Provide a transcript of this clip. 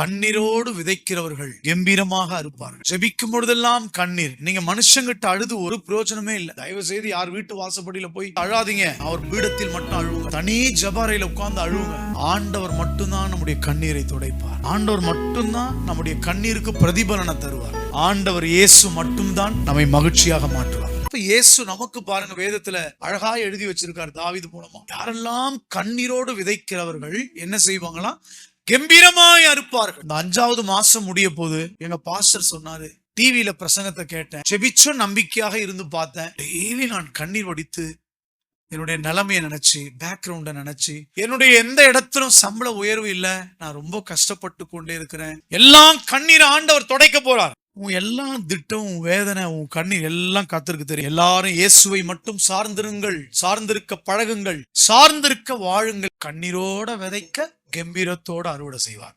கண்ணீரோடு விதைக்கிறவர்கள் கம்பீரமாக அறுப்பார்கள். ஜெபிக்கும் பொழுதெல்லாம் கண்ணீர். நீங்க மனுஷங்கிட்ட அழுது ஒரு பிரயோஜனமே இல்லை. தயவு செய்து யார் வீட்டு வாசப்படியில போய் அழாதீங்க. அவர் பீடத்தில் மட்டும் அழுவுங்க. தனி ஜபாரையில உட்கார்ந்து அழுவுங்க. ஆண்டவர் மட்டும்தான் நம்முடைய கண்ணீரை துடைப்பார். ஆண்டவர் மட்டும்தான் நம்முடைய கண்ணீருக்கு பிரதிபலனை தருவார். ஆண்டவர் இயேசு மட்டும்தான் நம்மை மகிழ்ச்சியாக மாற்றுவார். இப்ப இயேசு நமக்கு பாருங்க வேதத்துல அழகா எழுதி வச்சிருக்காரு தாவீது மூலமா. யாரெல்லாம் கண்ணீரோடு விதைக்கிறவர்கள் என்ன செய்வாங்களாம் கம்பீரமாய் அறுப்பார்கள். இந்த அஞ்சாவது மாசம் முடிய போது எங்க பாஸ்டர் சொன்னாரு டிவியில பிரசங்கத்தை கேட்டேன். ஜெபிச்சும் நம்பிக்கையாக இருந்து பார்த்தேன். டெய்லி நான் கண்ணீர் வடித்து என்னுடைய நிலைமையை நினைச்சு பேக்ரவுண்டை நினைச்சு என்னுடைய எந்த இடத்திலும் சம்பள உயர்வு இல்லை. நான் ரொம்ப கஷ்டப்பட்டு கொண்டே இருக்கிறேன். எல்லாம் கண்ணீர் ஆண்டவர் தொடைக்க போறார். உன் எல்லா திட்டம் உன் வேதனை உன் கண்ணீர் எல்லாம் காத்திருக்கு தெரியும். எல்லாரும் இயேசுவை மட்டும் சார்ந்திருங்கள் சார்ந்திருக்க பழகுங்கள் சார்ந்திருக்க வாழுங்கள். கண்ணீரோட விதைக்க கம்பீரத்தோட அறுவடை செய்வார்.